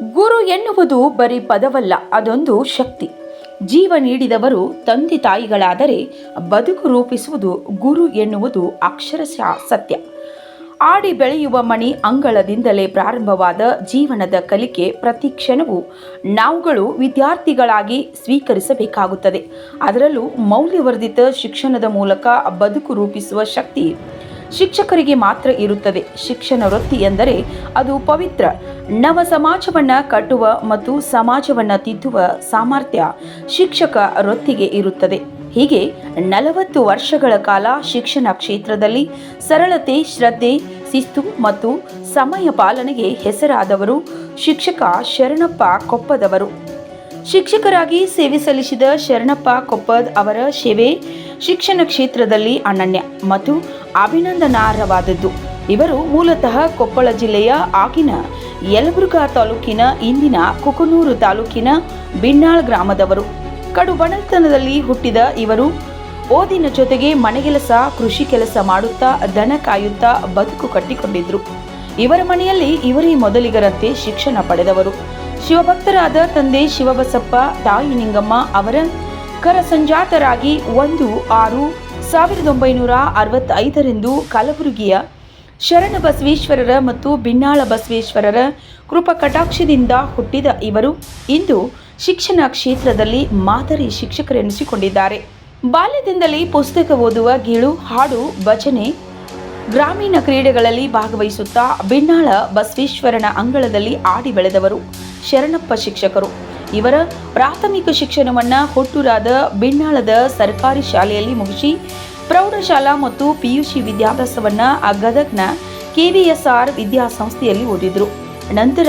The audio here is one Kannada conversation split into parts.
ಗುರು ಎನ್ನುವುದು ಬರೀ ಪದವಲ್ಲ, ಅದೊಂದು ಶಕ್ತಿ. ಜೀವ ನೀಡಿದವರು ತಂದೆ ತಾಯಿಗಳಾದರೆ ಬದುಕು ರೂಪಿಸುವುದು ಗುರು ಎನ್ನುವುದು ಅಕ್ಷರಶಃ ಸತ್ಯ. ಆಡಿ ಬೆಳೆಯುವ ಮಣಿ ಅಂಗಳದಿಂದಲೇ ಪ್ರಾರಂಭವಾದ ಜೀವನದ ಕಲಿಕೆ ಪ್ರತಿ ಕ್ಷಣವೂ ನಾವುಗಳು ವಿದ್ಯಾರ್ಥಿಗಳಾಗಿ ಸ್ವೀಕರಿಸಬೇಕಾಗುತ್ತದೆ. ಅದರಲ್ಲೂ ಮೌಲ್ಯವರ್ಧಿತ ಶಿಕ್ಷಣದ ಮೂಲಕ ಬದುಕು ರೂಪಿಸುವ ಶಕ್ತಿ ಶಿಕ್ಷಕರಿಗೆ ಮಾತ್ರ ಇರುತ್ತದೆ. ಶಿಕ್ಷಣ ವೃತ್ತಿ ಎಂದರೆ ಅದು ಪವಿತ್ರ, ನವ ಸಮಾಜವನ್ನು ಕಟ್ಟುವ ಮತ್ತು ಸಮಾಜವನ್ನ ತಿದ್ದುವ ಸಾಮರ್ಥ್ಯ ಶಿಕ್ಷಕ ವೃತ್ತಿಗೆ ಇರುತ್ತದೆ. ಹೀಗೆ ನಲವತ್ತು ವರ್ಷಗಳ ಕಾಲ ಶಿಕ್ಷಣ ಕ್ಷೇತ್ರದಲ್ಲಿ ಸರಳತೆ, ಶ್ರದ್ಧೆ, ಶಿಸ್ತು ಮತ್ತು ಸಮಯ ಪಾಲನೆಗೆ ಹೆಸರಾದವರು ಶಿಕ್ಷಕ ಶರಣಪ್ಪ ಕೊಪ್ಪದವರು. ಶಿಕ್ಷಕರಾಗಿ ಸೇವೆ ಸಲ್ಲಿಸಿದ ಶರಣಪ್ಪ ಕೊಪ್ಪದ್ ಅವರ ಸೇವೆ ಶಿಕ್ಷಣ ಕ್ಷೇತ್ರದಲ್ಲಿ ಅನನ್ಯ. ಮತ್ತು ಅಭಿನಂದನಾರ್ಹವಾದದ್ದು. ಇವರು ಮೂಲತಃ ಕೊಪ್ಪಳ ಜಿಲ್ಲೆಯ ಆಗಿನ ಯಲಬುರ್ಗಾ ತಾಲೂಕಿನ ಇಂದಿನ ಕುಕನೂರು ತಾಲೂಕಿನ ಬಿನ್ನಾಳ್ ಗ್ರಾಮದವರು. ಕಡು ಬಡತನದಲ್ಲಿ ಹುಟ್ಟಿದ ಇವರು ಓದಿನ ಜೊತೆಗೆ ಮನೆಗೆಲಸ, ಕೃಷಿ ಕೆಲಸ ಮಾಡುತ್ತಾ, ದನ ಕಾಯುತ್ತಾ ಬದುಕು ಕಟ್ಟಿಕೊಂಡಿದ್ರು. ಇವರ ಮನೆಯಲ್ಲಿ ಇವರೇ ಮೊದಲಿಗರಂತೆ ಶಿಕ್ಷಣ ಪಡೆದವರು. ಶಿವಭಕ್ತರಾದ ತಂದೆ ಶಿವಬಸಪ್ಪ, ತಾಯಿ ನಿಂಗಮ್ಮ ಅವರ ಕರ ಸಂಜಾತರಾಗಿ ಒಂದು, ಆರು ಸಾವಿರದ ಒಂಬೈನೂರ ಅರವತ್ತೈದರಂದು ಕಲಬುರಗಿಯ ಶರಣ ಬಸವೇಶ್ವರರ ಮತ್ತು ಬಿನ್ನಾಳ ಬಸವೇಶ್ವರರ ಕೃಪಕಟಾಕ್ಷದಿಂದ ಹುಟ್ಟಿದ ಇವರು. ಇಂದು ಶಿಕ್ಷಣ ಕ್ಷೇತ್ರದಲ್ಲಿ ಮಾದರಿ ಶಿಕ್ಷಕರೆನಿಸಿಕೊಂಡಿದ್ದಾರೆ ಬಾಲ್ಯದಿಂದಲೇ ಪುಸ್ತಕ ಓದುವ ಗೀಳು, ಹಾಡು, ಭಜನೆ, ಗ್ರಾಮೀಣ ಕ್ರೀಡೆಗಳಲ್ಲಿ ಭಾಗವಹಿಸುತ್ತಾ ಬಿನ್ನಾಳ ಬಸವೇಶ್ವರನ ಅಂಗಳದಲ್ಲಿ ಆಡಿ ಬೆಳೆದವರು ಶರಣಪ್ಪ ಶಿಕ್ಷಕರು. ಇವರ ಪ್ರಾಥಮಿಕ ಶಿಕ್ಷಣವನ್ನು ಹುಟ್ಟೂರಾದ ಬಿನ್ನಾಳದ ಸರ್ಕಾರಿ ಶಾಲೆಯಲ್ಲಿ ಮುಗಿಸಿ ಪ್ರೌಢಶಾಲಾ ಮತ್ತು ಪಿಯುಸಿ ವಿದ್ಯಾಭ್ಯಾಸವನ್ನು ಗದಗ್ನ ಕೆವಿಎಸ್ಆರ್ ವಿದ್ಯಾಸಂಸ್ಥೆಯಲ್ಲಿ ಓದಿದ್ರು. ನಂತರ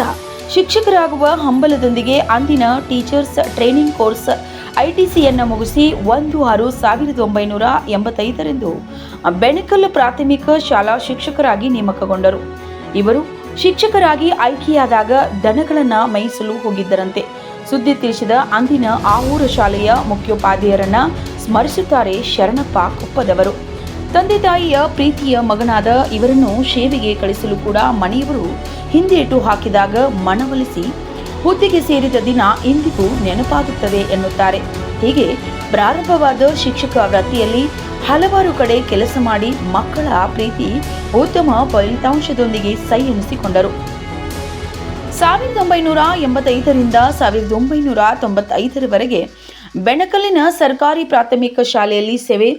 ಶಿಕ್ಷಕರಾಗುವ ಹಂಬಲದೊಂದಿಗೆ ಅಂದಿನ ಟೀಚರ್ಸ್ ಟ್ರೈನಿಂಗ್ ಕೋರ್ಸ್ ಐಟಿಸಿಯನ್ನು ಮುಗಿಸಿ ಒಂದು ಆರು ಸಾವಿರದ ಒಂಬೈನೂರ ಎಂಬತ್ತೈದರಂದು ಬೆಣಕಲ್ ಪ್ರಾಥಮಿಕ ಶಾಲಾ ಶಿಕ್ಷಕರಾಗಿ ನೇಮಕಗೊಂಡರು. ಇವರು ಶಿಕ್ಷಕರಾಗಿ ಆಯ್ಕೆಯಾದಾಗ ದನಗಳನ್ನು ಮೈಸಲು ಹೋಗಿದ್ದರಂತೆ. ಸುದ್ದಿ ತಿಳಿಸಿದ ಅಂದಿನ ಆ ಊರ ಶಾಲೆಯ ಮುಖ್ಯೋಪಾಧ್ಯಾಯರನ್ನ ಸ್ಮರಿಸುತ್ತಾರೆ ಶರಣಪ್ಪ ಕೊಪ್ಪದವರು. ತಂದೆ ತಾಯಿಯ ಪ್ರೀತಿಯ ಮಗನಾದ ಇವರನ್ನು ಸೇವೆಗೆ ಕಳಿಸಲು ಕೂಡ ಮನೆಯವರು ಹಿಂದೇಟು ಹಾಕಿದಾಗ ಮನವೊಲಿಸಿ, ಹುದ್ದೆಗೆ ಸೇರಿದ ದಿನ ಇಂದಿಗೂ ನೆನಪಾಗುತ್ತದೆ ಎನ್ನುತ್ತಾರೆ. ಹೀಗೆ ಪ್ರಾರಂಭವಾದ ಶಿಕ್ಷಕ ವೃತ್ತಿಯಲ್ಲಿ ಹಲವಾರು ಕಡೆ ಕೆಲಸ ಮಾಡಿ ಮಕ್ಕಳ ಪ್ರೀತಿ ಉತ್ತಮ ಫಲಿತಾಂಶದೊಂದಿಗೆ ಸೈ ಎನಿಸಿಕೊಂಡರು. ಸಾವಿರದ ಒಂಬೈನೂರ ಎಂಬತ್ತೈದರಿಂದ ಸಾವಿರದ ಒಂಬೈನೂರ ತೊಂಬತ್ತೈದರವರೆಗೆ ಬೆಣಕಲಿನ ಸರ್ಕಾರಿ ಪ್ರಾಥಮಿಕ ಶಾಲೆಯಲ್ಲಿ ಸೇವೆ.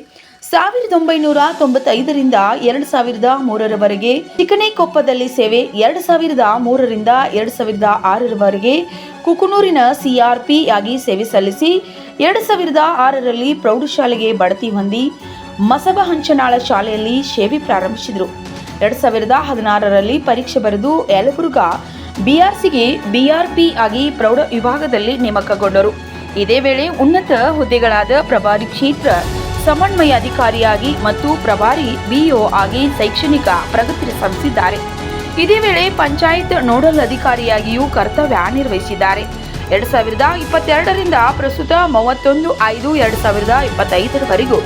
ಸಾವಿರದ ಒಂಬೈನೂರ ತೊಂಬತ್ತೈದರಿಂದ ಎರಡು ಸಾವಿರದ ಮೂರರವರೆಗೆ ಚಿಕನೆಕೊಪ್ಪದಲ್ಲಿ ಸೇವೆ. ಎರಡು ಸಾವಿರದ ಮೂರರಿಂದ ಎರಡು ಸಾವಿರದ ಆರರವರೆಗೆ ಕುಕನೂರಿನ ಸಿಆರ್ಪಿ ಆಗಿ ಸೇವೆ ಸಲ್ಲಿಸಿ ಎರಡು ಸಾವಿರದ ಆರರಲ್ಲಿ ಪ್ರೌಢಶಾಲೆಗೆ ಬಡತಿ ಹೊಂದಿ ಮಸಬ ಹಂಚನಾಳ ಶಾಲೆಯಲ್ಲಿ ಸೇವೆ ಪ್ರಾರಂಭಿಸಿದರು. ಎರಡು ಸಾವಿರದ ಹದಿನಾರರಲ್ಲಿ ಪರೀಕ್ಷೆ ಬರೆದು ಯಲಬುರ್ಗಾ ಬಿಆರ್ಸಿಗೆ ಬಿಆರ್ಪಿ ಆಗಿ ಪ್ರೌಢ ವಿಭಾಗದಲ್ಲಿ ನೇಮಕಗೊಂಡರು. ಇದೇ ವೇಳೆ ಉನ್ನತ ಹುದ್ದೆಗಳಾದ ಪ್ರಭಾರಿ ಕ್ಷೇತ್ರ, ಸಮನ್ವಯ ಅಧಿಕಾರಿಯಾಗಿ ಮತ್ತು ಪ್ರಭಾರಿ ಬಿಒ ಆಗಿ ಶೈಕ್ಷಣಿಕ ಪ್ರಗತಿ ಸಾಧಿಸಿದ್ದಾರೆ ಇದೇ ವೇಳೆ ಪಂಚಾಯತ್ ನೋಡಲ್ ಅಧಿಕಾರಿಯಾಗಿಯೂ ಕರ್ತವ್ಯ ನಿರ್ವಹಿಸಿದ್ದಾರೆ. ಎರಡ್ ಸಾವಿರದ ಇಪ್ಪತ್ತೆರಡರಿಂದ ಪ್ರಸ್ತುತ ಮೂವತ್ತೊಂದು ಐದು ಎರಡ್ ಸಾವಿರದ ಇಪ್ಪತ್ತೈದರವರೆಗೂ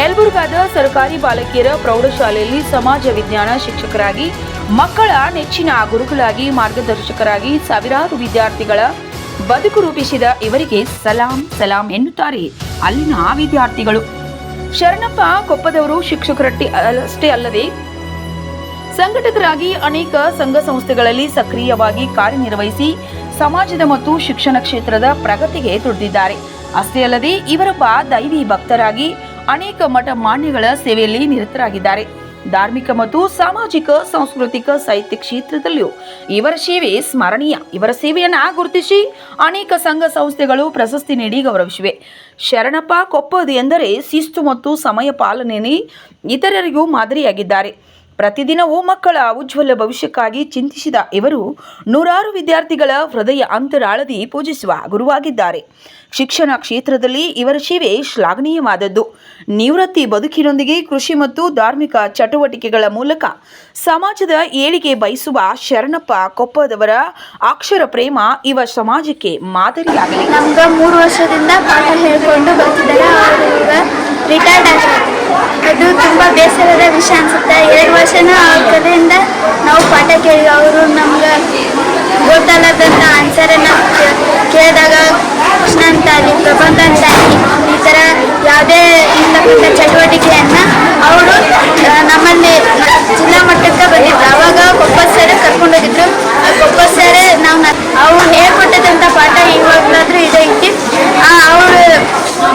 ಯಲಬುರ್ಗಾದ ಸರ್ಕಾರಿ ಬಾಲಕಿಯರ ಪ್ರೌಢಶಾಲೆಯಲ್ಲಿ ಸಮಾಜ ವಿಜ್ಞಾನ ಶಿಕ್ಷಕರಾಗಿ ಮಕ್ಕಳ ನೆಚ್ಚಿನ ಗುರುಗಳಾಗಿ ಮಾರ್ಗದರ್ಶಕರಾಗಿ ಸಾವಿರಾರು ವಿದ್ಯಾರ್ಥಿಗಳ ಬದುಕು ರೂಪಿಸಿದ ಇವರಿಗೆ ಸಲಾಂ ಸಲಾಂ ಎನ್ನುತ್ತಾರೆ. ಅಲ್ಲಿನ ವಿದ್ಯಾರ್ಥಿಗಳು. ಶರಣಪ್ಪ ಕೊಪ್ಪದವರು ಶಿಕ್ಷಕರಟ್ಟಿ ಅಷ್ಟೇ ಅಲ್ಲದೆ ಸಂಘಟಕರಾಗಿ ಅನೇಕ ಸಂಘ ಸಂಸ್ಥೆಗಳಲ್ಲಿ ಸಕ್ರಿಯವಾಗಿ ಕಾರ್ಯನಿರ್ವಹಿಸಿ ಸಮಾಜದ ಮತ್ತು ಶಿಕ್ಷಣ ಕ್ಷೇತ್ರದ ಪ್ರಗತಿಗೆ ದುಡಿದಿದ್ದಾರೆ ಅಷ್ಟೇ ಅಲ್ಲದೆ ಇವರೊಬ್ಬ ದೈವಿ ಭಕ್ತರಾಗಿ ಅನೇಕ ಮಠ ಮಾನ್ಯಗಳ ಸೇವೆಯಲ್ಲಿ ನಿರತರಾಗಿದ್ದಾರೆ. ಧಾರ್ಮಿಕ ಮತ್ತು ಸಾಮಾಜಿಕ, ಸಾಂಸ್ಕೃತಿಕ ಸಾಹಿತ್ಯ ಕ್ಷೇತ್ರದಲ್ಲಿಯೂ ಇವರ ಸೇವೆ ಸ್ಮರಣೀಯ. ಇವರ ಸೇವೆಯನ್ನು ಗುರುತಿಸಿ ಅನೇಕ ಸಂಘ ಸಂಸ್ಥೆಗಳು ಪ್ರಶಸ್ತಿ ನೀಡಿ ಗೌರವಿಸಿವೆ. ಶರಣಪ್ಪ ಕೊಪ್ಪದು ಎಂದರೆ ಶಿಸ್ತು ಮತ್ತು ಸಮಯ ಪಾಲನೆಯಲ್ಲಿ ಇತರರಿಗೂ ಮಾದರಿಯಾಗಿದ್ದಾರೆ. ಪ್ರತಿದಿನವೂ ಮಕ್ಕಳ ಉಜ್ವಲ ಭವಿಷ್ಯಕ್ಕಾಗಿ ಚಿಂತಿಸಿದ ಇವರು ನೂರಾರು ವಿದ್ಯಾರ್ಥಿಗಳ ಹೃದಯ ಅಂತರಾಳದಿ ಪೂಜಿಸುವ ಗುರುವಾಗಿದ್ದಾರೆ. ಶಿಕ್ಷಣ ಕ್ಷೇತ್ರದಲ್ಲಿ ಇವರ ಸೇವೆ ಶ್ಲಾಘನೀಯವಾದದ್ದು. ನಿವೃತ್ತಿ ಬದುಕಿನೊಂದಿಗೆ ಕೃಷಿ ಮತ್ತು ಧಾರ್ಮಿಕ ಚಟುವಟಿಕೆಗಳ ಮೂಲಕ ಸಮಾಜದ ಏಳಿಗೆ ಬಯಸುವ ಶರಣಪ್ಪ ಕೊಪ್ಪದವರ ಅಕ್ಷರ ಪ್ರೇಮ ಇವ ಸಮಾಜಕ್ಕೆ ಮಾದರಿಯಾಗಲಿ. ನಮ್ಗೆ ಮೂರು ವರ್ಷದಿಂದ ಪಾಠ ಹೇಳಿಕೊಂಡು ಬರ್ತಿದ್ದಾರೆ. ರಿಟೈರ್ಡ್ ಅದು ತುಂಬ ಬೇಸರದ ವಿಷಯ ಅನ್ಸುತ್ತೆ. ಎರಡು ವರ್ಷನೂ ಅವ್ರ ಕಡೆಯಿಂದ ನಾವು ಪಾಠ ಕೇಳಿ ಅವರು ನಮ್ಗೆ ಗೊತ್ತಲ್ಲದಂತ ಆನ್ಸರನ್ನು ಕೇಳಿದಾಗ ಕೃಷ್ಣ ಅಂತ ಆಗಲಿ ಪ್ರಬಂಧ ಅಂತ ಆಗಲಿ ಈ ಥರ ಯಾವುದೇ ಇರ್ತಕ್ಕಂಥ ಚಟುವಟಿಕೆಯನ್ನು ಅವರು ನಮ್ಮಲ್ಲಿ ಜಿಲ್ಲಾ ಮಟ್ಟಕ್ಕೆ ಬಂದಿದ್ರು. ಅವಾಗ ಒಬ್ಬ ಸರ್ ಕರ್ಕೊಂಡು ಹೋಗಿದ್ರು ಆ ಕೊಪ್ಪ ಸರ್ ನಾವು ಅವ್ರು ಹೇಳ್ಕೊಟ್ಟಿದ್ದಂಥ ಪಾಠ ಇವಾಗಲಾದ್ರೂ ಇದೆ ಐತಿ ಅವರು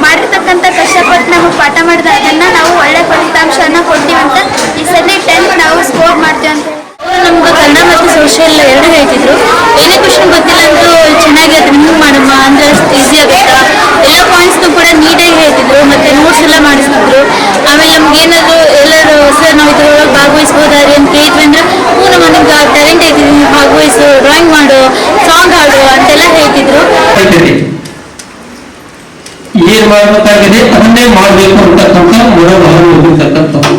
ಮಾಡಿರ್ತಕ್ಕಂಥ ಕಷ್ಟಪಟ್ಟು ನಮಗೆ ಪಾಠ ಮಾಡಿದ ಅದನ್ನು ನಾವು ಒಳ್ಳೆ ಫಲಿತಾಂಶನ ಕೊಡ್ತೀವಿ ಅಂತ ಈ ಸಲ ಟೆಂತ್ ನಾವು ಸ್ಕೋರ್ ಮಾಡ್ತೀವಿ ಅಂತ ನಮ್ಗೆ ಕನ್ನಡ ಮತ್ತು ಸೋಷಿಯಲ್ ಎರಡು ಹೇಳ್ತಿದ್ರು ಏನೇ ಕ್ವಶನ್ ಗೊತ್ತಿಲ್ಲ ಅಂದ್ರೂ ಚೆನ್ನಾಗಿ ಅದು ನಿಮ್ಗೆ ಮಾಡಮ್ಮ ಅಂದ್ರೆ ಈಸಿ ಆಗುತ್ತಾ ಎಲ್ಲ ಪಾಯಿಂಟ್ಸ್ನು ಕೂಡ ನೀಟಾಗಿ ಹೇಳ್ತಿದ್ರು ಮತ್ತೆ ನೋಟ್ಸ್ ಎಲ್ಲ ಮಾಡಿಸ್ತಿದ್ರು ಆಮೇಲೆ ನಮ್ಗೆ ಏನಾದ್ರು ಎಲ್ಲರೂ ಸರ್ ನಾವು ಇದ್ರೊಳಗೆ ಭಾಗವಹಿಸ್ಬೋದಾದ್ರೆ ಅಂತ ಕೇಳಿದ್ವಿ ಅಂದ್ರೆ ಹ್ಞೂ ನಮ್ಮ ನಿಮ್ಗೆ ಟ್ಯಾಲೆಂಟ್ ಐತಿ ನೀವು ಭಾಗವಹಿಸು ಡ್ರಾಯಿಂಗ್ ಮಾಡು ಸಾಂಗ್ ಹಾಡು ಅಂತೆಲ್ಲ ಹೇಳ್ತಿದ್ರು. ಏನ್ ಮಾಡಬೇಕಾಗಿದೆ ಅದನ್ನೇ ಮಾಡಬೇಕು ಅಂತಕ್ಕಂಥ ಮನೋಭಾವ ಹೊಂದಿರ್ತಕ್ಕಂಥದ್ದು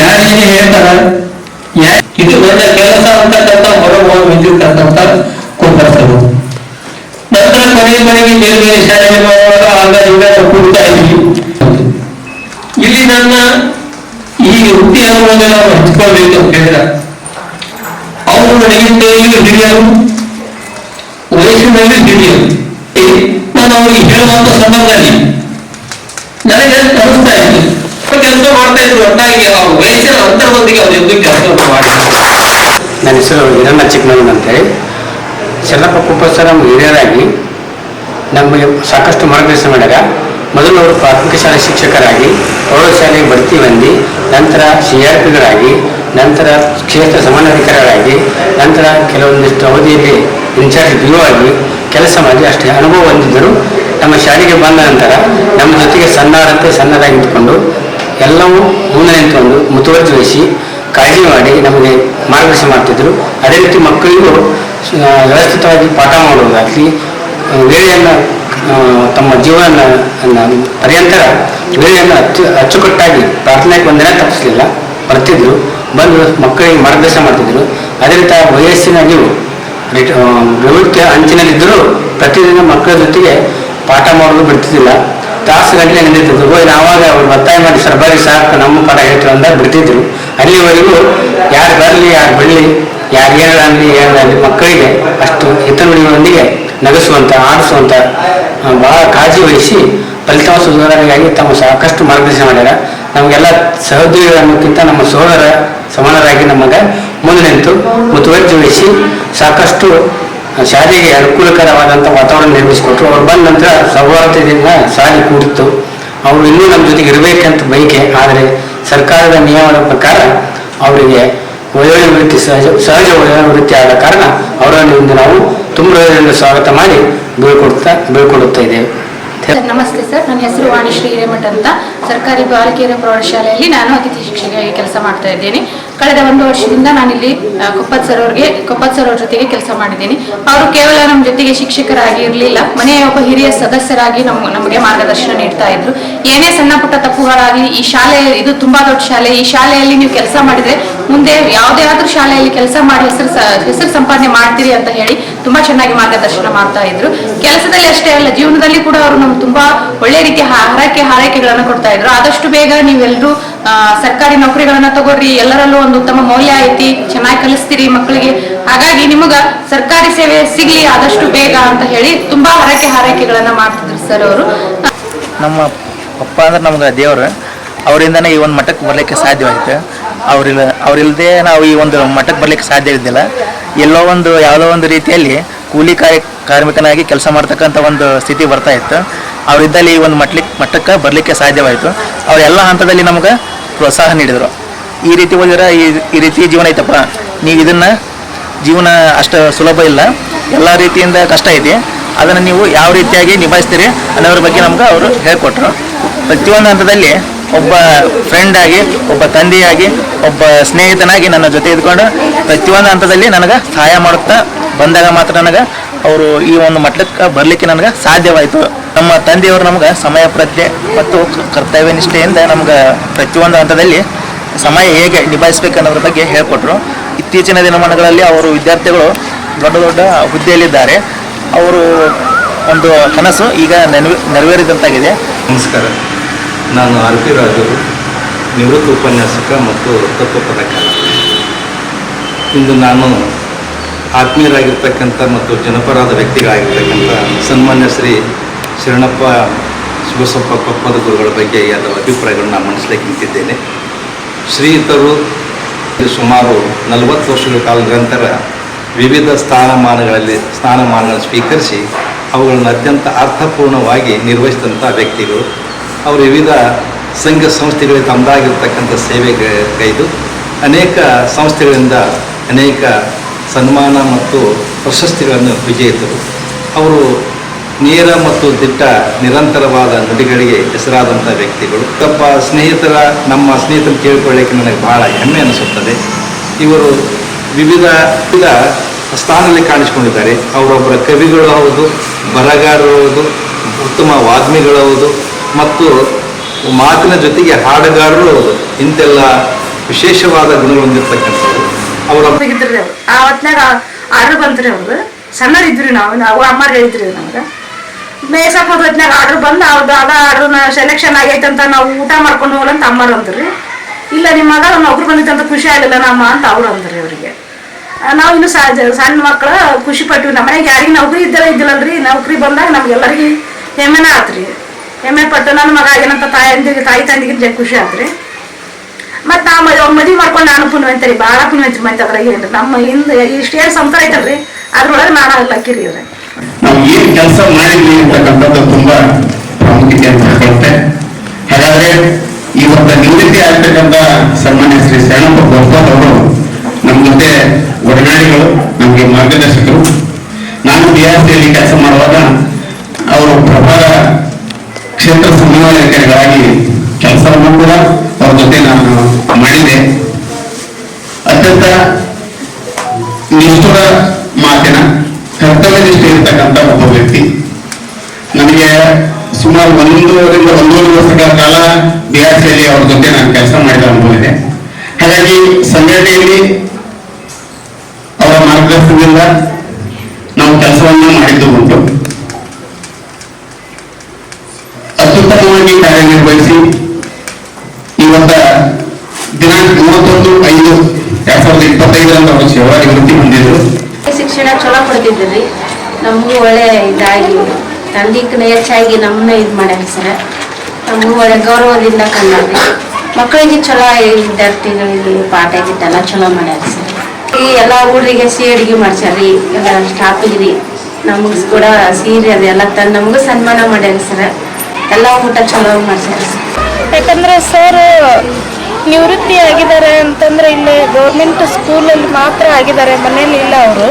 ಯಾರೇನು ಹೇಳ್ತಾರ ಇದು ನನ್ನ ಕೆಲಸ ಅಂತಕ್ಕಂಥ ಮನೋಭಾವ ಹೊಂದಿರ್ತಕ್ಕಂಥ ಕೊಂಡರ್ತರು ನಂತರ ಕೊನೆ ಮನೆಗೆ ಬೇರೆ ಬೇರೆ ಶಾಲೆಗೆ ಮಾಡುವಾಗ ಆಗ ಈಗ ಕೂಡ್ತಾ ಇದ್ವಿ ಇಲ್ಲಿ ನನ್ನ ಈ ವೃತ್ತಿ ಅನುಭವ ನಾವು ಹಂಚ್ಕೊಳ್ಬೇಕು ಅಂತ ಹೇಳಿದ ಅವರು ನನಗಿಂತ ಹಿರಿಯರು, ವಯಸ್ಸಿನಲ್ಲಿ ಹಿಡಿಯರು ನಾನು ಅವರಿಗೆ ಹೇಳುವಂತ ಸಂದರ್ಭದಲ್ಲಿ ನನಗೆ ಅನಿಸ್ತಾ ಇತ್ತು ಕೆಲಸ ಮಾಡ್ತಾ ಇದ್ರು ಒಟ್ಟಾಗಿ ಅವ್ರ ವಯಸ್ಸಿನ ಅಂತರದೊಂದಿಗೆ ಅವ್ರು ಎಂದು ಕೆಲಸವನ್ನು ಮಾಡಿದ್ರು. ನನ್ನ ಹೆಸರು ಹಿರಣ್ಣ ಚಿಕ್ಕನವನ್ ಅಂತೇಳಿ. ಸರ್ ನಮ್ಮ ಹಿರಿಯರಾಗಿ ನಮಗೆ ಸಾಕಷ್ಟು ಮಾರ್ಗದರ್ಶನ ಮಾಡ್ಯಾರ. ಮೊದಲು ಅವರು ಪ್ರಾಥಮಿಕ ಶಾಲೆ ಶಿಕ್ಷಕರಾಗಿ ಪ್ರೌಢಶಾಲೆಗೆ ಬಡ್ತಿ ಹೊಂದಿ, ನಂತರ ಸಿ ಆರ್ ಪಿಗಳಾಗಿ, ನಂತರ ಕ್ಷೇತ್ರ ಸಮಾನಾಧಿಕಾರಿಗಳಾಗಿ, ನಂತರ ಕೆಲವೊಂದಿಷ್ಟು ಅವಧಿಯಲ್ಲಿ ಇನ್ಚಾರ್ಜ್ ಬಿ ಆಗಿ ಕೆಲಸ ಮಾಡಿ ಅಷ್ಟೇ ಅನುಭವ ಹೊಂದಿದ್ದರು. ನಮ್ಮ ಶಾಲೆಗೆ ಬಂದ ನಂತರ ನಮ್ಮ ಜೊತೆಗೆ ಸಣ್ಣವರಂತೆ ಸಣ್ಣದಾಗಿ ನಿಂತ್ಕೊಂಡು ಎಲ್ಲವೂ ಮುಂದೆ ನಿಂತ್ಕೊಂಡು ಮುತುವರ್ಜಿ ವಹಿಸಿ ಕಾಳಜಿ ಮಾಡಿ ನಮಗೆ ಮಾರ್ಗದರ್ಶನ ಮಾಡ್ತಿದ್ದರು ಅದೇ ರೀತಿ ಮಕ್ಕಳಿಗೂ ವ್ಯವಸ್ಥಿತವಾಗಿ ಪಾಠ ಮಾಡುವುದಾಗಲಿ ವೇಳೆಯನ್ನು ತಮ್ಮ ಜೀವನ ಪರ್ಯಂತ ವೇಳೆಯನ್ನು ಅಚ್ಚು, ಅಚ್ಚುಕಟ್ಟಾಗಿ ಪ್ರಾರ್ಥನೆಗೆ ಒಂದಿನ ತಪ್ಪಿಸಲಿಲ್ಲ. ಬರ್ತಿದ್ರು, ಬಂದು ಮಕ್ಕಳಿಗೆ ಮಾರ್ಗದರ್ಶನ ಮಾಡ್ತಿದ್ರು. ಅದೇ ರೀತಿ ವಯಸ್ಸಿನ ನೀವು ಪ್ರವೃತ್ತಿಯ ಅಂಚಿನಲ್ಲಿದ್ದರೂ ಪ್ರತಿದಿನ ಮಕ್ಕಳ ಜೊತೆಗೆ ಪಾಠ ಮಾಡಲು ಬಿಡ್ತಿದ್ದಿಲ್ಲ. ತಾಸು ಗಂಟೆ ನಿಂತಿದ್ರು ಹೋಗಿ ಆವಾಗ ಅವ್ರು ಒತ್ತಾಯ ಮಾಡಿ ಸರ್ಬಾರಿ ಸಾಕು ನಮ್ಮ ಪಾಠ ಹೇಳ್ತೀವಿ ಅಂದಾಗ ಬಿಡ್ತಿದ್ರು. ಅಲ್ಲಿವರೆಗೂ ಯಾರು ಬರಲಿ, ಯಾರು ಬಿಡಲಿ ಯಾರು ಹೇಳಲಿ ಹೇಳಲಿ ಮಕ್ಕಳಿಗೆ ಅಷ್ಟು ಹಿತನುಡಿಗಳೊಂದಿಗೆ ನಗಿಸುವಂತ ಆಡಿಸುವಂಥ ಭಾಳ ಕಾಳಜಿ ವಹಿಸಿ ಫಲಿತಾಂಶ ಸುಧಾರಣೆಗಾಗಿ ತಮ್ಮ ಸಾಕಷ್ಟು ಮಾರ್ಗದರ್ಶನ ಮಾಡ್ಯಾರ. ನಮಗೆಲ್ಲ ಸಹೋದ್ಯೋಗಿಗಳನ್ನಕ್ಕಿಂತ ನಮ್ಮ ಸಹೋದರ ಸಮಾನರಾಗಿ ನಮಗೆ ಮುಂದೆ ನಿಂತು ಮುತುವರ್ಜಿ ವಹಿಸಿ ಸಾಕಷ್ಟು ಶಾಲೆಗೆ ಅನುಕೂಲಕರವಾದಂಥ ವಾತಾವರಣ ನಿರ್ಮಿಸಿಕೊಟ್ರು. ಅವ್ರು ಬಂದ ನಂತರ ಸೌಹಾರ್ದದಿಂದ ಶಾಲೆ ಕೂಡಿತ್ತು. ಅವರು ಇನ್ನೂ ನಮ್ಮ ಜೊತೆಗೆ ಇರಬೇಕಂತ ಬಯಕೆ, ಆದರೆ ಸರ್ಕಾರದ ನಿಯಮದ ಪ್ರಕಾರ ಅವರಿಗೆ ಒಳ್ಳೆಯ ವೃತ್ತಿ ಸಹಜ ಸಹಜ ಒಳ್ಳೆಯ ವೃತ್ತಿ ಆದ ಕಾರಣ ಅವರನ್ನು ಇಂದು ನಾವು ತುಂಬ ಸ್ವಾಗತ ಮಾಡಿ ಬೀಳ್ಕೊಡ್ತಾ ಬೀಳ್ಕೊಡುತ್ತಾ ಇದ್ದೇವೆ. ನಮಸ್ತೆ ಸರ್. ನನ್ನ ಹೆಸರು ವಾಣಿಶ್ರೀ ಹಿರೇಮಠ ಅಂತ. ಸರ್ಕಾರಿ ಬಾಲಕಿಯರ ಪ್ರೌಢಶಾಲೆಯಲ್ಲಿ ನಾನು ಅತಿಥಿ ಶಿಕ್ಷಕಿಯಾಗಿ ಕೆಲಸ ಮಾಡ್ತಾ ಇದ್ದೇನೆ. ಕಳೆದ ಒಂದು ವರ್ಷದಿಂದ ನಾನಿಲ್ಲಿ ಕೊಪ್ಪತ್ ಸರ್ ಅವ್ರಿಗೆ, ಕೊಪ್ಪತ್ ಸರ್ ಅವ್ರ ಜೊತೆಗೆ ಕೆಲಸ ಮಾಡಿದ್ದೀನಿ. ಅವರು ಕೇವಲ ನಮ್ಮ ಜೊತೆಗೆ ಶಿಕ್ಷಕರಾಗಿ ಇರಲಿಲ್ಲ ಮನೆಯ ಒಬ್ಬ ಹಿರಿಯ ಸದಸ್ಯರಾಗಿ ನಮ್ಮ ನಮಗೆ ಮಾರ್ಗದರ್ಶನ ನೀಡ್ತಾ ಇದ್ರು. ಏನೇ ಸಣ್ಣ ಪುಟ್ಟ ತಪ್ಪುಗಳಾಗಲಿ, ಈ ಶಾಲೆ, ಇದು ತುಂಬಾ ದೊಡ್ಡ ಶಾಲೆ, ಈ ಶಾಲೆಯಲ್ಲಿ ನೀವು ಕೆಲಸ ಮಾಡಿದ್ರೆ ಮುಂದೆ ಯಾವುದೇ ಆದ್ರೂ ಶಾಲೆಯಲ್ಲಿ ಕೆಲಸ ಮಾಡಿ, ಹೆಸರು ಹೆಸರು ಸಂಪಾದನೆ ಮಾಡ್ತೀರಿ ಅಂತ ಹೇಳಿ ತುಂಬಾ ಚೆನ್ನಾಗಿ ಮಾರ್ಗದರ್ಶನ ಮಾಡ್ತಾ ಇದ್ರು. ಕೆಲಸದಲ್ಲಿ ಅಷ್ಟೇ ಅಲ್ಲ, ಜೀವನದಲ್ಲಿ ಕೂಡ ಅವರು ನಮ್ಗೆ ತುಂಬಾ ಒಳ್ಳೆ ರೀತಿಯ ಹರಕೆ, ಹಾರೈಕೆಗಳನ್ನ ಕೊಡ್ತಾ ಇದ್ರು. ಆದಷ್ಟು ಬೇಗ ನೀವೆಲ್ಲರೂ ಸರ್ಕಾರಿ ನೌಕರಿಗಳನ್ನ ತಗೋರಿ ಎಲ್ಲರಲ್ಲೂ ಒಂದು ಉತ್ತಮ ಮೌಲ್ಯ ಐತಿ, ಚೆನ್ನಾಗಿ ಕಲಿಸ್ತೀರಿ ಮಕ್ಕಳಿಗೆ. ಹಾಗಾಗಿ ನಿಮಗ ಸರ್ಕಾರಿ ಸೇವೆ ಸಿಗ್ಲಿ, ಆದಷ್ಟು ಬೇಗ ಅಂತ ಹೇಳಿ ತುಂಬಾ ಹರಕೆ ಹಾರೈಕೆಗಳನ್ನ ಮಾಡ್ತಿದ್ರು ಸರ್ ಅವರು. ನಮ್ಮ ಅಪ್ಪ ಅಂದ್ರೆ ನಮ್ಗೆ ದೇವರು. ಅವರಿಂದನೇ ಈ ಒಂದು ಮಠಕ್ಕೆ ಬರಲಿಕ್ಕೆ ಸಾಧ್ಯವಾಯಿತು. ಅವರಿಲ್ಲ ಅವರಿಲ್ಲದೆ ನಾವು ಈ ಒಂದು ಮಠಕ್ಕೆ ಬರಲಿಕ್ಕೆ ಸಾಧ್ಯ ಇದ್ದಿಲ್ಲ. ಎಲ್ಲೋ ಒಂದು, ಯಾವುದೋ ಒಂದು ರೀತಿಯಲ್ಲಿ ಕೂಲಿ ಕಾರ್ಯ, ಕಾರ್ಮಿಕನಾಗಿ ಕೆಲಸ ಮಾಡ್ತಕ್ಕಂಥ ಒಂದು ಸ್ಥಿತಿ ಬರ್ತಾ ಇತ್ತು. ಅವರಿದ್ದಲ್ಲಿ ಈ ಒಂದು ಮಟ್ಲಿಕ್ಕೆ ಮಟ್ಟಕ್ಕೆ ಬರಲಿಕ್ಕೆ ಸಾಧ್ಯವಾಯಿತು. ಅವರೆಲ್ಲ ಹಂತದಲ್ಲಿ ನಮ್ಗೆ ಪ್ರೋತ್ಸಾಹ ನೀಡಿದರು. ಈ ರೀತಿ ಓದಿದ್ರೆ ಈ ಈ ರೀತಿ ಜೀವನ ಐತಪ್ಪ. ನೀವು ಇದನ್ನು ಜೀವನ ಅಷ್ಟು ಸುಲಭ ಇಲ್ಲ. ಎಲ್ಲ ರೀತಿಯಿಂದ ಕಷ್ಟ ಐತಿ. ಅದನ್ನು ನೀವು ಯಾವ ರೀತಿಯಾಗಿ ನಿಭಾಯಿಸ್ತೀರಿ ಅನ್ನೋದ್ರ ಬಗ್ಗೆ ನಮ್ಗೆ ಅವರು ಹೇಳ್ಕೊಟ್ರು. ಪ್ರತಿಯೊಂದು ಹಂತದಲ್ಲಿ ಒಬ್ಬ ಫ್ರೆಂಡ್ ಆಗಿ, ಒಬ್ಬ ತಂದೆಯಾಗಿ, ಒಬ್ಬ ಸ್ನೇಹಿತನಾಗಿ ನನ್ನ ಜೊತೆ ಇದ್ಕೊಂಡು ಪ್ರತಿಯೊಂದು ಹಂತದಲ್ಲಿ ನನಗೆ ಸಹಾಯ ಮಾಡುತ್ತಾ ಬಂದಾಗ ಮಾತ್ರ ನನಗೆ ಅವರು ಈ ಒಂದು ಮಟ್ಟಕ್ಕೆ ಬರಲಿಕ್ಕೆ ನನಗೆ ಸಾಧ್ಯವಾಯಿತು. ನಮ್ಮ ತಂದೆಯವರು ನಮ್ಗೆ ಸಮಯ, ಪ್ರಜ್ಞೆ ಮತ್ತು ಕರ್ತವ್ಯ ನಿಷ್ಠೆಯಿಂದ ನಮ್ಗೆ ಪ್ರತಿಯೊಂದು ಹಂತದಲ್ಲಿ ಸಮಯ ಹೇಗೆ ನಿಭಾಯಿಸಬೇಕು ಅನ್ನೋದ್ರ ಬಗ್ಗೆ ಹೇಳ್ಕೊಟ್ರು. ಇತ್ತೀಚಿನ ದಿನಮಾನಗಳಲ್ಲಿ ಅವರು ವಿದ್ಯಾರ್ಥಿಗಳು ದೊಡ್ಡ ದೊಡ್ಡ ಹುದ್ದೆಯಲ್ಲಿದ್ದಾರೆ. ಅವರು ಒಂದು ಕನಸು ಈಗ ನೆರವೇ ನೆರವೇರಿದಂತಾಗಿದೆ. ನಮಸ್ಕಾರ. ನಾನು ಆರ್ ಪಿ ರಾಜು, ನಿವೃತ್ತ ಉಪನ್ಯಾಸಕ ಮತ್ತು ತತ್ವ ಪದಕಾರ ಇಂದು ನಾನು ಆತ್ಮೀಯರಾಗಿರ್ತಕ್ಕಂಥ ಮತ್ತು ಜನಪರಾದ ವ್ಯಕ್ತಿಗಳಾಗಿರ್ತಕ್ಕಂಥ ಸನ್ಮಾನ್ಯ ಶ್ರೀ ಶರಣಪ್ಪ ಶಿವಸಪ್ಪ ಕೊಪ್ಪದ ಗುರುಗಳ ಬಗ್ಗೆ ಅದರ ಅಭಿಪ್ರಾಯಗಳನ್ನ ಮಂಡಿಸಲಿಕ್ಕೆ ನಿಂತಿದ್ದೇನೆ ಶ್ರೀಯುತರು ಸುಮಾರು ನಲವತ್ತು ವರ್ಷಗಳ ಕಾಲದ ನಂತರ ವಿವಿಧ ಸ್ಥಾನಮಾನಗಳಲ್ಲಿ ಸ್ಥಾನಮಾನಗಳನ್ನು ಸ್ವೀಕರಿಸಿ ಅವುಗಳನ್ನು ಅತ್ಯಂತ ಅರ್ಥಪೂರ್ಣವಾಗಿ ನಿರ್ವಹಿಸಿದಂಥ ವ್ಯಕ್ತಿಗಳು. ಅವರು ವಿವಿಧ ಸಂಘ ಸಂಸ್ಥೆಗಳಿಗೆ ತಮ್ಮದಾಗಿರ್ತಕ್ಕಂಥ ಸೇವೆಗೈದು ಅನೇಕ ಸಂಸ್ಥೆಗಳಿಂದ ಅನೇಕ ಸನ್ಮಾನ ಮತ್ತು ಪ್ರಶಸ್ತಿಗಳನ್ನು ವಿಜಯಿತರು ಅವರು ನೇರ ಮತ್ತು ದಿಟ್ಟ ನಿರಂತರವಾದ ನುಡಿಗಳಿಗೆ ಹೆಸರಾದಂಥ ವ್ಯಕ್ತಿಗಳು. ತಪ್ಪ ಸ್ನೇಹಿತರ, ನಮ್ಮ ಸ್ನೇಹಿತರು ಕೇಳಿಕೊಳ್ಳಕ್ಕೆ ನನಗೆ ಬಹಳ ಹೆಮ್ಮೆ ಅನಿಸುತ್ತದೆ. ಇವರು ವಿವಿಧ ವಿವಿಧ ಸ್ಥಾನದಲ್ಲಿ ಕಾಣಿಸಿಕೊಂಡಿದ್ದಾರೆ. ಅವರೊಬ್ಬರ ಕವಿಗಳು ಹೌದು ಬರಹಗಾರರು ಹೌದು, ಉತ್ತಮ ವಾಗ್ಮಿಗಳು ಹೌದು, ಮತ್ತು ಮಾತಿನ ಜೊತೆಗೆ ಹಾಡುಗಾರರು ಹೌದು. ಇಂತೆಲ್ಲ ವಿಶೇಷವಾದ ಗುಣಗಳು ಹೊಂದಿರತಕ್ಕಂಥವ್ರು ಅವರ. ಆ ಹೊತ್ನಾಗ ಆರ್ಡರ್ ಬಂತ್ರಿ ಅವ್ರದ್ದು ಸಣ್ಣವ್ರು ಇದ್ರಿ ನಾವು. ನಾವು ಅಮ್ಮ ಹೇಳಿದ್ರಿ ನಮ್ಗೆ. ಮೇಸಪ್ಪ ಹೊತ್ತಿನಾಗ ಆರ್ಡ್ರ್ ಬಂದು ಅವ್ರದ್ದು ಅದ ಆರ್ಡ್ರನ್ನ ಸೆಲೆಕ್ಷನ್ ಆಗೈತೆ ಅಂತ ನಾವು ಊಟ ಮಾಡ್ಕೊಂಡು ಹೋಗಲ್ಲ ಅಂತ ಅಮ್ಮಾರು ಅಂದ್ರಿ. ಇಲ್ಲ ನಿಮ್ಮ ಮಗ ನೌಕರಿ ಬಂದಿತ್ತು ಅಂತ ಖುಷಿ ಆಗಲಿಲ್ಲ ನಮ್ಮ ಅಂತ ಅವ್ರು ಅಂದ್ರಿ ಅವರಿಗೆ. ನಾವು ಇನ್ನು ಸಣ್ಣ ಮಕ್ಕಳು ಖುಷಿ ಪಟ್ಟಿವಿ ನಮ್ಮ ಮನೆಗೆ ಯಾರಿಗೆ ನೌಕರಿ ಇದ್ದಿಲ್ಲ ಇದ್ದಿಲ್ಲಲ್ರಿ. ನೌಕರಿ ಬಂದಾಗ ನಮ್ಗೆಲ್ಲರಿಗೆ ಹೆಮ್ಮೆನ ಆತ್ರಿ. ಹೆಮ್ಮೆ ಪಟ್ಟು ನನ್ನ ಮಗ ಏನಂತ ತಾಯಿ ಅಂದಿಗೆ, ತಾಯಿ ತಂದಿಗೆ ಖುಷಿ ಆತ್ರಿ. ಮತ್ತೆ ನಾ ಮದುವೆ ಮಾಡ್ಕೊಂಡು ನಾನು ಪುಣ್ಯವಂತರಿ. ಭಾಳ ಪುಣ್ಯವಂತರಿ ಮತ್ತೆ ಅದ್ರಾಗ ಏನ್ರಿ. ನಮ್ಮ ಹಿಂದೆ ಇಷ್ಟೇ ಸಂಸಾರ ಐತಲ್ರಿ, ಅದ್ರೊಳಗೆ ನಾನು ಲಕ್ಕಿರಿ ಇವ್ರೆ. ನಾವು ಏನ್ ಕೆಲಸ ಮಾಡಿದ್ವಿ ಅಂತಕ್ಕಂಥದ್ದು ತುಂಬಾ ಪ್ರಾಮುಖ್ಯತೆ ಅಂತ ಹೇಳ್ಕೊಳ್ತೆ ಹಾಗಾದ್ರೆ ಇವತ್ತ ನಿವೃತ್ತಿ ಆಗ್ತಕ್ಕಂಥ ಸನ್ಮಾನ್ಯ ಶ್ರೀ ಶರಣಪ್ಪ ಅವರು ನಮ್ಮ ಜೊತೆ ಒಡನಾಡಿಗಳು ನಮಗೆ ಮಾರ್ಗದರ್ಶಕರು. ನಾನು ಡಿ ಆರ್ ಸಿಯಲ್ಲಿ ಕೆಲಸ ಮಾಡುವಾಗ ಅವರು ಪ್ರಭಾರ ಕ್ಷೇತ್ರ ಸಮನ್ವಯಕಾರಿಗಳಾಗಿ ಕೆಲಸವನ್ನು ಕೂಡ ಅವ್ರ ಜೊತೆ ನಾನು ಮಾಡಿದೆ ಅತ್ಯಂತ ನಿಷ್ಠುರ ಮಾತಿನ? ಕರ್ತವ್ಯ ನಿಷ್ಠೆ ಇರ್ತಕ್ಕಂಥ ಒಬ್ಬ ವ್ಯಕ್ತಿ. ನನಗೆ ಸುಮಾರು ಒಂದೂವರೆಯಿಂದ ಒಂದೂವರೆ ವರ್ಷಗಳ ಕಾಲ ಬಿಆರ್ಸಿಯಲ್ಲಿ ಅವ್ರ ಜೊತೆ ನಾನು ಕೆಲಸ ಮಾಡಿದ ಅನುಭವ ಇದೆ. ಹಾಗಾಗಿ ಸಂಘಟನೆಯಲ್ಲಿ ತಂದಿಕ್ಕನ ಹೆಚ್ಚಾಗಿ ನಮ್ಮನ್ನ ಇದು ಮಾಡ್ಯಾರ ಸರ್. ನಮಗೂ ಒಳ್ಳೆ ಗೌರವದಿಂದ ಕಂಡ್ರಿ. ಮಕ್ಕಳಿಗೆ ಚಲೋ ವಿದ್ಯಾರ್ಥಿಗಳಿಗೆ ಪಾಠ ಗಿಟ್ಟೆಲ್ಲ ಚಲೋ ಮಾಡ್ಯಾರ ಸರ್. ಈ ಎಲ್ಲ ಊರಿಗೆ ಸಿಹಿ ಅಡುಗೆ ಮಾಡ್ಸ್ಯಾರ್ರಿ. ಎಲ್ಲ ಸ್ಟಾಫಿಗೆ ರೀ. ನಮಗೆ ಕೂಡ ಸೀರೆ ಅದೆಲ್ಲ ತಂದು ನಮಗೂ ಸನ್ಮಾನ ಮಾಡ್ಯಾರ ಸರ್. ಎಲ್ಲ ಊಟ ಚಲೋ ಮಾಡ್ಸ್ಯಾರ ಯಾಕಂದ್ರೆ ಸರ್ ನಿವೃತ್ತಿ ಆಗಿದ್ದಾರೆ ಅಂತಂದ್ರೆ ಇಲ್ಲೇ ಗೌರ್ಮೆಂಟ್ ಸ್ಕೂಲಲ್ಲಿ ಮಾತ್ರ ಆಗಿದ್ದಾರೆ, ಮನೇಲಿ ಇಲ್ಲ ಅವರು.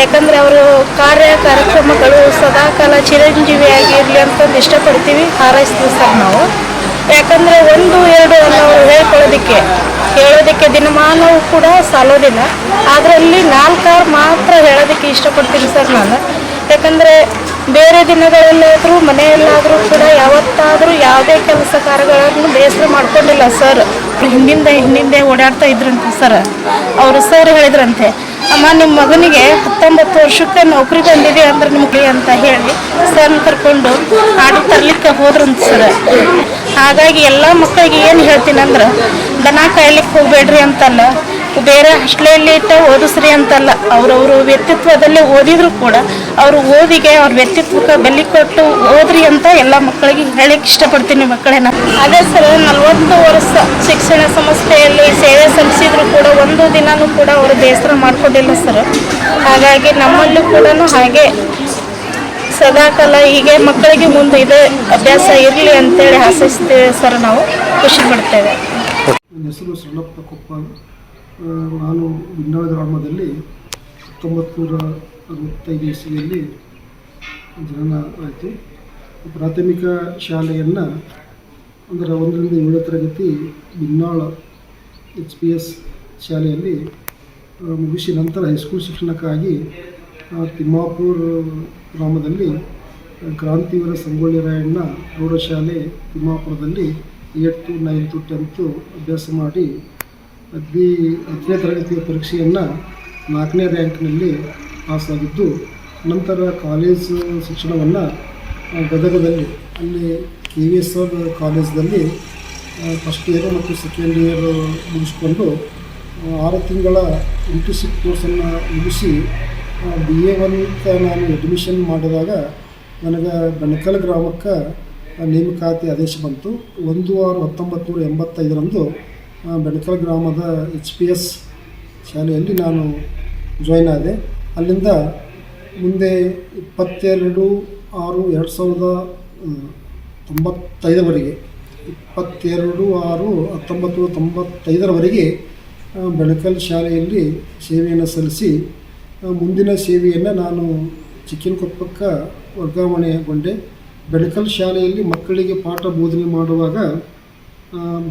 ಯಾಕಂದ್ರೆ ಅವರು ಕಾರ್ಯ ಕಾರ್ಯಕ್ರಮಗಳು ಸದಾಕಾಲ ಚಿರಂಜೀವಿಯಾಗಿ ಇರಲಿ ಅಂತಂದು ಇಷ್ಟಪಡ್ತೀವಿ, ಹಾರೈಸ್ತೀವಿ ಸರ್ ನಾವು. ಯಾಕಂದ್ರೆ ಒಂದು, ಎರಡು ಅಲ್ಲ ಅವರು ಹೇಳ್ಕೊಳ್ಳೋದಕ್ಕೆ, ಹೇಳೋದಕ್ಕೆ ದಿನಮಾನವೂ ಕೂಡ ಸಾಲೋದಿಲ್ಲ. ಅದರಲ್ಲಿ ನಾಲ್ಕಾರು ಮಾತ್ರ ಹೇಳೋದಕ್ಕೆ ಇಷ್ಟಪಡ್ತೀನಿ ಸರ್ ನಾನು. ಯಾಕಂದರೆ ಬೇರೆ ದಿನಗಳಲ್ಲಾದರೂ, ಮನೆಯಲ್ಲಾದರೂ ಕೂಡ ಯಾವತ್ತಾದರೂ ಯಾವುದೇ ಕೆಲಸ ಕಾರ್ಯಗಳನ್ನು ಬೇಸರ ಮಾಡ್ಕೊಂಡಿಲ್ಲ ಸರ್. ಹಿಂದಿಂದ ಹಿಂದಿಂದೆ ಓಡಾಡ್ತಾ ಇದ್ರಂತೆ ಸರ್. ಅವರು ಸರ್ ಹೇಳಿದ್ರಂತೆ ಅಮ್ಮ ನಿಮ್ಮ ಮಗನಿಗೆ ಹತ್ತೊಂಬತ್ತು ವರ್ಷಕ್ಕೆ ನೌಕರಿ ಬಂದಿದೆ ಅಂದ್ರೆ ನಿಮಗೆ ಅಂತ ಹೇಳಿ ಸರ್ ಕರ್ಕೊಂಡು ಆಡು ತರ್ಲಿಕ್ಕೆ ಹೋದ್ರಂತ ಸರ್. ಹಾಗಾಗಿ ಎಲ್ಲ ಮಕ್ಕಳಿಗೆ ಏನು ಹೇಳ್ತೀನಿ ಅಂದ್ರೆ ದನ ಕಾಯ್ಲಿಕ್ಕೆ ಹೋಗ್ಬೇಡ್ರಿ ಅಂತಲ್ಲ ಬೇರೆ ಹಾಸ್ಟೆಲಲ್ಲಿ ಇಟ್ಟು ಓದಿಸ್ರಿ ಅಂತಲ್ಲ ಅವರವ್ರ ವ್ಯಕ್ತಿತ್ವದಲ್ಲಿ ಓದಿದ್ರು ಕೂಡ ಅವರು ಓದಿಗೆ ಅವ್ರ ವ್ಯಕ್ತಿತ್ವಕ್ಕೆ ಬೆಲೆ ಕೊಟ್ಟು ಓದ್ರಿ ಅಂತ ಎಲ್ಲ ಮಕ್ಕಳಿಗೆ ಹೇಳಕ್ಕೆ ಇಷ್ಟಪಡ್ತೀನಿ ಮಕ್ಕಳೇನ. ಅದೇ ಸರ್ ನಲ್ವತ್ತು ವರ್ಷ ಶಿಕ್ಷಣ ಸಂಸ್ಥೆಯಲ್ಲಿ ಸೇವೆ ಸಲ್ಲಿಸಿದ್ರು ಕೂಡ ಒಂದು ದಿನನೂ ಕೂಡ ಅವರು ಬೇಸರ ಮಾಡ್ಕೊಂಡಿಲ್ಲ ಸರ್. ಹಾಗಾಗಿ ನಮ್ಮಲ್ಲೂ ಕೂಡ ಹಾಗೆ ಸದಾಕಾಲ ಹೀಗೆ ಮಕ್ಕಳಿಗೆ ಮುಂದೆ ಇದೇ ಅಭ್ಯಾಸ ಇರಲಿ ಅಂತೇಳಿ ಆಶಿಸ್ತೇವೆ ಸರ್ ನಾವು. ಖುಷಿ ಪಡ್ತೇವೆ. ನಾನು ಬಿನ್ನಾಳ ಗ್ರಾಮದಲ್ಲಿ ಹತ್ತೊಂಬತ್ತು ಅರವತ್ತೈದು ಇಸ್ವಿಯಲ್ಲಿ ಜನನ ಆಯಿತು. ಪ್ರಾಥಮಿಕ ಶಾಲೆಯನ್ನು ಅಂದರೆ ಒಂದರಿಂದ ಏಳನೇ ತರಗತಿ ಬಿನ್ನಾಳ ಎಚ್ ಪಿ ಎಸ್ ಶಾಲೆಯಲ್ಲಿ ಮುಗಿಸಿ ನಂತರ ಹೈಸ್ಕೂಲ್ ಶಿಕ್ಷಣಕ್ಕಾಗಿ ತಿಮ್ಮಾಪುರ ಗ್ರಾಮದಲ್ಲಿ ಕ್ರಾಂತಿವೀರ ಸಂಗೊಳ್ಳಿ ರಾಯಣ್ಣ ಪ್ರೌಢಶಾಲೆ ತಿಮ್ಮಾಪುರದಲ್ಲಿ ಏಟ್ತು ನೈನ್ತು ಟೆಂತು ಅಭ್ಯಾಸ ಮಾಡಿ ಹದಿ ಹತ್ತನೇ ತರಗತಿಯ ಪರೀಕ್ಷೆಯನ್ನು ನಾಲ್ಕನೇ ರ್ಯಾಂಕ್ನಲ್ಲಿ ಪಾಸಾಗಿದ್ದು, ನಂತರ ಕಾಲೇಜ್ ಶಿಕ್ಷಣವನ್ನು ಗದಗದಲ್ಲಿ, ಅಲ್ಲಿ ಕೆ ವಿ ಎಸ್ ಆರ್ ಕಾಲೇಜ್ದಲ್ಲಿ ಫಸ್ಟ್ ಇಯರ್ ಮತ್ತು ಸೆಕೆಂಡ್ ಇಯರ್ ಮುಗಿಸ್ಕೊಂಡು ಆರು ತಿಂಗಳ ಇಂಟರ್ನ್ಶಿಪ್ ಕೋರ್ಸನ್ನು ಮುಗಿಸಿ ಬಿ ಎ ಅಂತ ನಾನು ಅಡ್ಮಿಷನ್ ಮಾಡಿದಾಗ ನನಗೆ ಬೆಣಕಲ್ ಗ್ರಾಮಕ್ಕೆ ನೇಮಕಾತಿ ಆದೇಶ ಬಂತು. ಒಂದು ಆರು ಹತ್ತೊಂಬತ್ತು ನೂರ ಎಂಬತ್ತೈದರಂದು ಬೆಣಕಲ್ ಗ್ರಾಮದ ಎಚ್ ಪಿ ಎಸ್ ಶಾಲೆಯಲ್ಲಿ ನಾನು ಜಾಯ್ನ್ ಆದೆ. ಅಲ್ಲಿಂದ ಮುಂದೆ ಇಪ್ಪತ್ತೆರಡು ಆರು ಎರಡು ಸಾವಿರದ ತೊಂಬತ್ತೈದರವರೆಗೆ ಇಪ್ಪತ್ತೆರಡು ಆರು ಹತ್ತೊಂಬತ್ತು ತೊಂಬತ್ತೈದರವರೆಗೆ ಬೆಳಕಲ್ ಶಾಲೆಯಲ್ಲಿ ಸೇವೆಯನ್ನು ಸಲ್ಲಿಸಿ ಮುಂದಿನ ಸೇವೆಯನ್ನು ನಾನು ಚಿಕ್ಕನಕೊಪ್ಪಕ್ಕೆ ವರ್ಗಾವಣೆಗೊಂಡೆ. ಬೆಳಕಲ್ ಶಾಲೆಯಲ್ಲಿ ಮಕ್ಕಳಿಗೆ ಪಾಠ ಬೋಧನೆ ಮಾಡುವಾಗ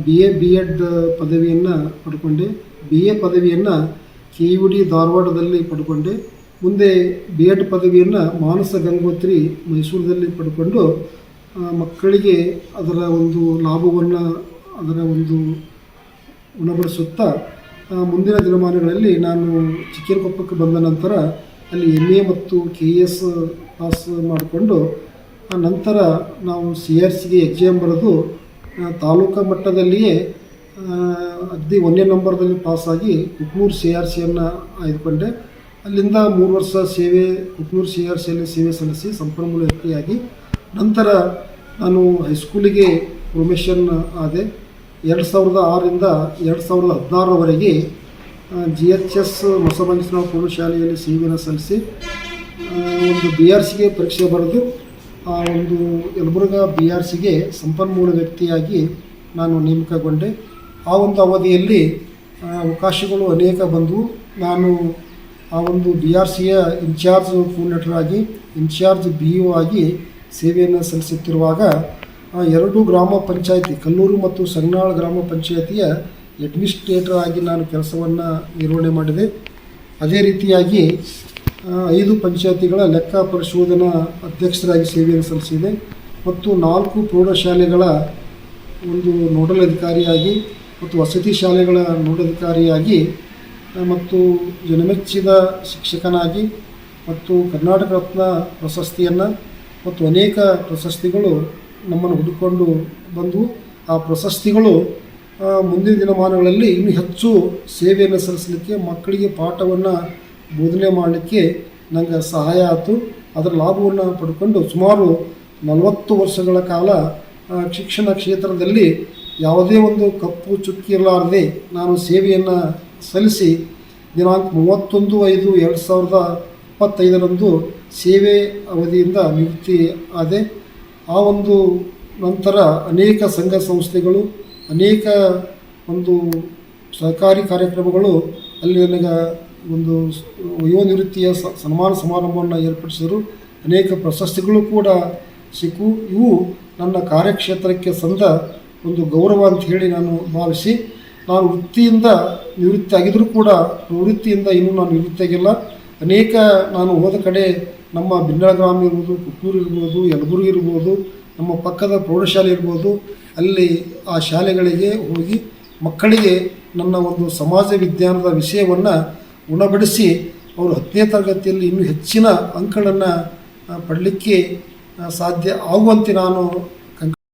ಬಿ ಎ ಬಿ ಎಡ್ ಪದವಿಯನ್ನು ಪಡ್ಕೊಂಡೆ. ಬಿ ಎ ಪದವಿಯನ್ನು ಕೆ ಯು ಡಿ ಧಾರವಾಡದಲ್ಲಿ ಪಡ್ಕೊಂಡೆ. ಮುಂದೆ ಬಿ ಎಡ್ ಪದವಿಯನ್ನು ಮಾನಸ ಗಂಗೋತ್ರಿ ಮೈಸೂರಿನಲ್ಲಿ ಪಡ್ಕೊಂಡು ಮಕ್ಕಳಿಗೆ ಅದರ ಒಂದು ಲಾಭವನ್ನು ಅದರ ಒಂದು ಉಣಬಡಿಸುತ್ತಾ ಮುಂದಿನ ದಿನಮಾನಗಳಲ್ಲಿ ನಾನು ಚಿಕ್ಕನಕೊಪ್ಪಕ್ಕೆ ಬಂದ ನಂತರ ಅಲ್ಲಿ ಎಂ ಎ ಮತ್ತು ಕೆ ಎಸ್ ಪಾಸ್ ಮಾಡಿಕೊಂಡು, ಆ, ನಂತರ ನಾವು ಸಿ ಆರ್ ಸಿಗೆ ಎಕ್ಸಾಮ್ ಬರೆದು ತಾಲೂಕಾ ಮಟ್ಟದಲ್ಲಿಯೇ ಅಗ್ದಿ ಒಂದನೇ ನಂಬರ್ದಲ್ಲಿ ಪಾಸಾಗಿ ಕುಕ್ನೂರು ಸಿ ಆರ್ ಸಿಯನ್ನು ಆಯ್ದುಕೊಂಡೆ. ಅಲ್ಲಿಂದ ಮೂರು ವರ್ಷ ಸೇವೆ, ಕುಕ್ನೂರು ಸಿ ಆರ್ ಸಿಯಲ್ಲಿ ಸೇವೆ ಸಲ್ಲಿಸಿ ಸಂಪನ್ಮೂಲ ವ್ಯಕ್ತಿಯಾಗಿ ನಂತರ ನಾನು ಹೈಸ್ಕೂಲಿಗೆ ಪ್ರೊಮೇಷನ್ ಆದೆ. ಎರಡು ಸಾವಿರದ ಆರರಿಂದ ಎರಡು ಸಾವಿರದ ಹದಿನಾರರವರೆಗೆ ಜಿ ಎಚ್ ಎಸ್ ಮೊಸಬಂಚನಾವ್ ಪ್ರೌಢಶಾಲೆಯಲ್ಲಿ ಸೇವೆಯನ್ನು ಸಲ್ಲಿಸಿ ಒಂದು ಬಿ ಆರ್ ಸಿಗೆ ಪರೀಕ್ಷೆ ಬರೆದು ಒಂದು ಯಲಬುರ್ಗ ಬಿ ಆರ್ ಸಿಗೆ ಸಂಪನ್ಮೂಲ ವ್ಯಕ್ತಿಯಾಗಿ ನಾನು ನೇಮಕಗೊಂಡೆ. ಆ ಒಂದು ಅವಧಿಯಲ್ಲಿ ಅವಕಾಶಗಳು ಅನೇಕ ಬಂದವು. ನಾನು ಆ ಒಂದು ಬಿ ಆರ್ ಸಿಯ ಇನ್ಚಾರ್ಜ್ ಕೋಆರ್ಡಿನೇಟರ್ ಆಗಿ ಇನ್ಚಾರ್ಜ್ ಬಿ ಇ ಆಗಿ ಸೇವೆಯನ್ನು ಸಲ್ಲಿಸುತ್ತಿರುವಾಗ ಆ ಎರಡು ಗ್ರಾಮ ಪಂಚಾಯತಿ ಕಲ್ಲೂರು ಮತ್ತು ಸಂಗ್ನಾಳ ಗ್ರಾಮ ಪಂಚಾಯತಿಯ ಅಡ್ಮಿನಿಸ್ಟ್ರೇಟರ್ ಆಗಿ ನಾನು ಕೆಲಸವನ್ನು ನಿರ್ವಹಣೆ ಮಾಡಿದೆ. ಅದೇ ರೀತಿಯಾಗಿ ಆ, ಐದು ಪಂಚಾಯತಿಗಳ ಲೆಕ್ಕ ಪರಿಶೋಧನಾ ಅಧ್ಯಕ್ಷರಾಗಿ ಸೇವೆಯನ್ನು ಸಲ್ಲಿಸಿದೆ. ಮತ್ತು ನಾಲ್ಕು ಪ್ರೌಢಶಾಲೆಗಳ ಒಂದು ನೋಡಲ್ ಅಧಿಕಾರಿಯಾಗಿ ಮತ್ತು ವಸತಿ ಶಾಲೆಗಳ ನೋಡಲ್ ಅಧಿಕಾರಿಯಾಗಿ ಮತ್ತು ಜನಮೆಚ್ಚಿದ ಶಿಕ್ಷಕನಾಗಿ ಮತ್ತು ಕರ್ನಾಟಕ ರತ್ನ ಪ್ರಶಸ್ತಿಯನ್ನು ಮತ್ತು ಅನೇಕ ಪ್ರಶಸ್ತಿಗಳು ನಮ್ಮನ್ನು ಹುಡುಕೊಂಡು ಬಂದು, ಆ ಪ್ರಶಸ್ತಿಗಳು ಮುಂದಿನ ದಿನಮಾನಗಳಲ್ಲಿ ಇನ್ನೂ ಹೆಚ್ಚು ಸೇವೆಯನ್ನು ಸಲ್ಲಿಸಲಿಕ್ಕೆ ಮಕ್ಕಳಿಗೆ ಪಾಠವನ್ನು ಬೋಧನೆ ಮಾಡಲಿಕ್ಕೆ ನನಗೆ ಸಹಾಯ ಆಯಿತು. ಅದರ ಲಾಭವನ್ನು ಪಡ್ಕೊಂಡು ಸುಮಾರು ನಲವತ್ತು ವರ್ಷಗಳ ಕಾಲ ಶಿಕ್ಷಣ ಕ್ಷೇತ್ರದಲ್ಲಿ ಯಾವುದೇ ಒಂದು ಕಪ್ಪು ಚುಕ್ಕಿ ಇರಲಾರದೆ ನಾನು ಸೇವೆಯನ್ನು ಸಲ್ಲಿಸಿ ದಿನಾಂಕ ಮೂವತ್ತೊಂದು ಐದು ಎರಡು ಸಾವಿರದ ಇಪ್ಪತ್ತೈದರಂದು ಸೇವೆ ಅವಧಿಯಿಂದ ನಿವೃತ್ತಿ ಆದೆ. ಆ ಒಂದು ನಂತರ ಅನೇಕ ಸಂಘ ಸಂಸ್ಥೆಗಳು, ಅನೇಕ ಒಂದು ಸಹಕಾರಿ ಕಾರ್ಯಕ್ರಮಗಳು ಅಲ್ಲಿ ನನಗೆ ಒಂದು ವಯೋನಿವೃತ್ತಿಯ ಸ- ಸನ್ಮಾನ ಸಮಾರಂಭವನ್ನು ಏರ್ಪಡಿಸಿದರು. ಅನೇಕ ಪ್ರಶಸ್ತಿಗಳು ಕೂಡ ಸಿಕ್ಕು. ಇವು ನನ್ನ ಕಾರ್ಯಕ್ಷೇತ್ರಕ್ಕೆ ಸಂದ ಒಂದು ಗೌರವ ಅಂತ ಹೇಳಿ ನಾನು ಭಾವಿಸಿ, ನಾನು ವೃತ್ತಿಯಿಂದ ನಿವೃತ್ತಿ ಆಗಿದ್ದರೂ ಕೂಡ ಪ್ರವೃತ್ತಿಯಿಂದ ಇನ್ನೂ ನಾನು ನಿವೃತ್ತಿಯಾಗಿಲ್ಲ ಅನೇಕ ನಾನು ಹೋದ ಕಡೆ ನಮ್ಮ ಬಿನ್ನ ಗ್ರಾಮ ಇರ್ಬೋದು ಕುಕ್ಕೂರು ಇರ್ಬೋದು, ಯಲಬುರ್ಗಿ ಇರ್ಬೋದು, ನಮ್ಮ ಪಕ್ಕದ ಪ್ರೌಢಶಾಲೆ ಇರ್ಬೋದು, ಅಲ್ಲಿ ಆ ಶಾಲೆಗಳಿಗೆ ಹೋಗಿ ಮಕ್ಕಳಿಗೆ ನನ್ನ ಒಂದು ಸಮಾಜ ವಿಜ್ಞಾನದ ವಿಷಯವನ್ನು ಉಣಬಡಿಸಿ ಅವರು ಹತ್ತನೇ ತರಗತಿಯಲ್ಲಿ ಇನ್ನೂ ಹೆಚ್ಚಿನ ಅಂಕಗಳನ್ನು ಪಡಲಿಕ್ಕೆ ಸಾಧ್ಯ ಆಗುವಂತೆ ನಾನು